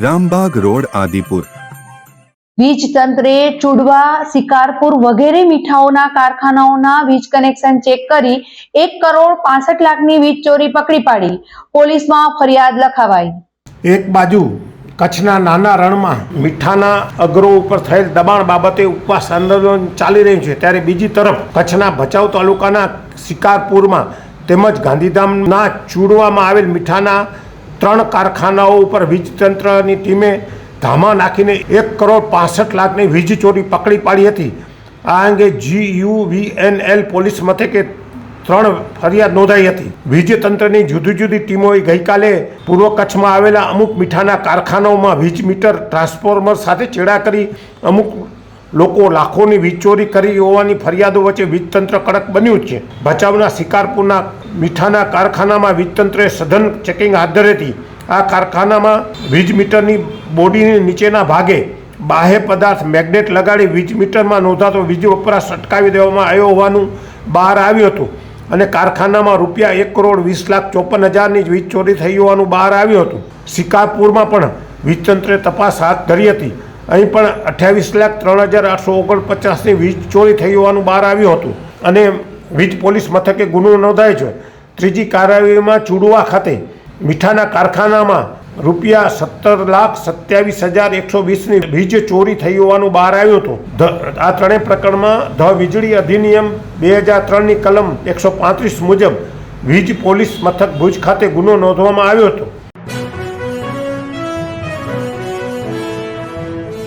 Rambagh road Adipur. વીજ તંત્રે ચુડવા શિકારપુર વગેરે મીઠાઓના કારખાનાઓના વીજ કનેક્શન ચેક કરી એક કરોડ પાસઠ લાખની વીજ ચોરી પકડી પાડી. પોલીસમાં ફરિયાદ લખાવાઈ. એક બાજુ કચ્છના નાના રણમાં મીઠાના અગ્રો ઉપર થયેલ દબાણ બાબતે ઉપવાસ આંદોલન ચાલી રહ્યું છે. ત્યારે બીજી તરફ કચ્છના ભચાઉ તાલુકાના શિકારપુરમાં તેમજ ગાંધીધામના ચૂડવામાં આવેલ મીઠાના ત્રણ કારખાનાઓ ઉપર વીજ તંત્રની ટીમે ધામા નાખીને એક કરોડ પાસઠ લાખની વીજ ચોરી પકડી પાડી હતી. આ અંગે જીયુવીએનએલ પોલીસ મથકે ત્રણ ફરિયાદ નોંધાઈ હતી. વીજ તંત્રની જુદી જુદી ટીમોએ ગઈકાલે પૂર્વ કચ્છમાં આવેલા અમુક મીઠાના કારખાનાઓમાં વીજ મીટર ટ્રાન્સફોર્મર સાથે ચેડા કરી અમુક લોકો લાખોની વીજ ચોરી કરી હોવાની ફરિયાદો વચ્ચે વીજતંત્ર કડક બન્યું છે. ભચાઉના શિકારપુરના મીઠાના કારખાનામાં વીજતંત્રએ સઘન ચેકિંગ હાથ ધરેથી આ કારખાનામાં વીજ મીટરની બોડીની નીચેના ભાગે બાહ્ય પદાર્થ મેગ્નેટ લગાડી વીજ મીટરમાં નોંધાતો વીજ વપરાશ અટકાવી દેવામાં આવ્યો હોવાનું બહાર આવ્યું હતું અને કારખાનામાં રૂપિયા એક કરોડ વીસ લાખ ચોપન હજારની જ વીજ ચોરી થઈ હોવાનું બહાર આવ્યું હતું. શિકારપુરમાં પણ વીજતંત્રે તપાસ હાથ ધરી હતી. અહીં પણ અઠ્યાવીસ લાખ ત્રણ હજાર આઠસો ઓગણપચાસની વીજ ચોરી થઈ હોવાનું બહાર આવ્યું હતું. અને વીજ પોલીસ મથકે ગુનો નોંધાયો છે. ત્રીજી કાર્યવાહીમાં ચુડવા ખાતે મીઠાના કારખાનામાં રૂપિયા સત્તર લાખ સત્યાવીસ હજાર એકસો વીસની વીજ ચોરી થઈ હોવાનું બહાર આવ્યું હતું. આ ત્રણેય પ્રકરણમાં ધ વીજળી અધિનિયમ બે હજાર ત્રણની કલમ એકસો પાંત્રીસ મુજબ વીજ પોલીસ મથક ભુજ ખાતે ગુનો નોંધવામાં આવ્યો હતો.